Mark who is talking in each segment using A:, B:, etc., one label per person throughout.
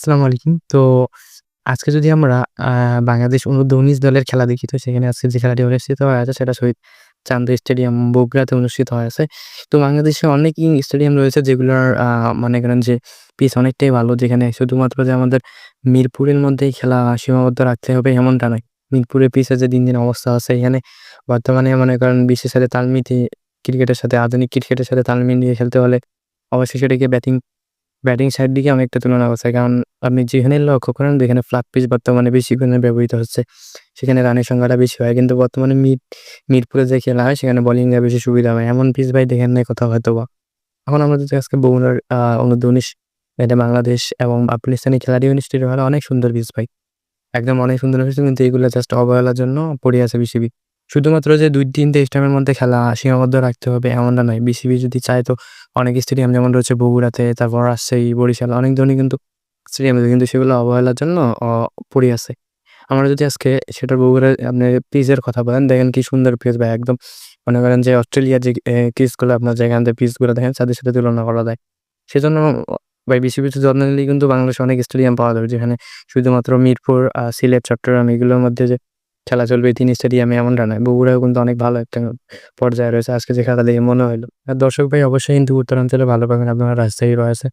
A: আসসালামু আলাইকুম। তো আজকে যদি আমরা বাংলাদেশ অনূর্ধ্ব-১৯ দলের খেলা দেখি তো সেখানে আজকে যে খেলাটি অনুষ্ঠিত হয়ে আছে সেটা শহীদ চান্দ স্টেডিয়াম বগুড়াতে অনুষ্ঠিত হয়েছে। তো বাংলাদেশে অনেকই স্টেডিয়াম রয়েছে যেগুলোর মনে করেন যে পিচ অনেকটাই ভালো যেখানে শুধুমাত্র যে আমাদের মিরপুরের মধ্যেই খেলা সীমাবদ্ধ রাখতে হবে এমনটা নয়। মিরপুরের পিচের যে দিন, দিন অবস্থা আছে এখানে বর্তমানে মনে করেন বিশ্বের সাথে তাল মিটিয়ে ক্রিকেটের সাথে আধুনিক ক্রিকেটের সাথে তাল মিলিয়ে খেলতে হলে অবশ্যই সেটাকে ব্যাটিং ব্যাটিং সাইড দিকে অনেকটা তুলনা করছে। কারণ আপনি যেখানে লক্ষ্য করেন, যেখানে ফ্ল্যাট পিচ বর্তমানে বেশি পরিমাণে ব্যবহৃত হচ্ছে। সেখানে রানের সংখ্যাটা বেশি হয়। কিন্তু বর্তমানে মির মিরপুরে যে খেলা হয়, সেখানে বোলিং এ বেশি সুবিধা হয়। এমন পিচ ভাই দেখেন নাই কোথাও হয়তো বা এখন আমরা যদি আজকে বগুড়ার আ অনূর্ধ্ব-১৯ এটা বাংলাদেশ এবং আফগানিস্তানের খেলাটি অনুষ্ঠিত হলো অনেক সুন্দর পিচ ভাই। একদম অনেক সুন্দর হয়েছে কিন্তু এগুলো জাস্ট অবহেলার জন্য পড়ে আছে বিসিবি। শুধুমাত্র যে ২-৩ টা স্টেডিয়ামের মধ্যে খেলা সীমাবদ্ধ রাখতে হবে এমনটা নয়। বিসিবি যদি চায় তো অনেক স্টেডিয়াম যেমন রয়েছে বগুড়াতে, তারপর রাজশাহী, বরিশাল অনেক ধরনের কিন্তু স্টেডিয়াম কিন্তু সেগুলো অবহেলার জন্য পড়ে আছে। আমরা যদি আজকে সেটা বগুড়ার আপনি পিচের কথা বলেন দেখেন কি সুন্দর পিচ ভাই একদম মনে করেন যে অস্ট্রেলিয়ার যে পিচগুলো আপনার যেখান থেকে পিচগুলো দেখেন তাদের সাথে তুলনা করা যায়। সেজন্য ভাই বিসিবি একটু যত্ন নিলেই কিন্তু বাংলাদেশে অনেক স্টেডিয়াম পাওয়া যাবে যেখানে শুধুমাত্র মিরপুর, সিলেট, চট্টগ্রাম এগুলোর মধ্যে যে খেলা চলবে ৩ স্টেডিয়ামে এমনটা নয়। বগুড়াও কিন্তু অনেক ভালো একটা পর্যায়ে রয়েছে। আজকে যে খেলা দেখে মনে হইল। আর দর্শক ভাই, অবশ্যই কিন্তু উত্তরাঞ্চলে ভালো পাবেন আপনারা রাজশাহী রয়েছে।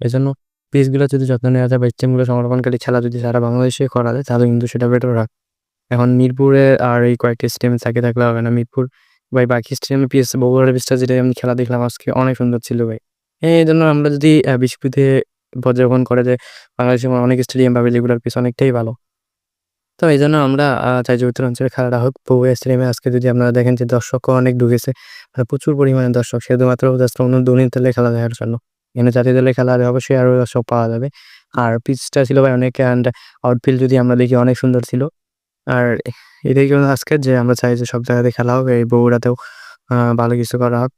A: এই জন্য পিচগুলো যদি যত্ন নেওয়া যায় বা সংরক্ষণকারী খেলা যদি সারা বাংলাদেশে করা যায়, তাহলে কিন্তু সেটা বেটার হয়। এখন মিরপুরে আর এই কয়েকটি স্টেডিয়ামে তাকিয়ে থাকলে হবে না। মিরপুর ভাই, বাকি স্টেডিয়ামে পিচ বগুড়ার পিচটা যেটা আমি খেলা দেখলাম আজকে, অনেক সুন্দর ছিল ভাই। এই জন্য আমরা যদি বিসিবিতে পর্যবেক্ষণ করে যে বাংলাদেশে অনেক স্টেডিয়াম পাবে যেগুলোর পিচ অনেকটাই ভালো। তো এই জন্য আমরা চাই যে উত্তরাঞ্চলের খেলাটা হোক। বগুড়া স্টেডিয়ামে আজকে যদি আপনারা দেখেন যে দর্শকও অনেক ঢুকেছে। মানে প্রচুর পরিমাণে দর্শক, শুধুমাত্র জাস্ট অনূর্ধ্ব-১৯ দলের খেলা দেখার জন্য। এখানে জাতীয় দলের খেলা অবশ্যই আরও দর্শক পাওয়া যাবে। আর পিচটা ছিল ভাই অনেক অ্যান্ড আউটফিল্ড যদি আমরা দেখি অনেক সুন্দর ছিল। আর এটাই হলো আজকের যে আমরা চাই যে সব জায়গাতে খেলা হোক, এই বগুড়াতেও ভালো কিছু করা হোক।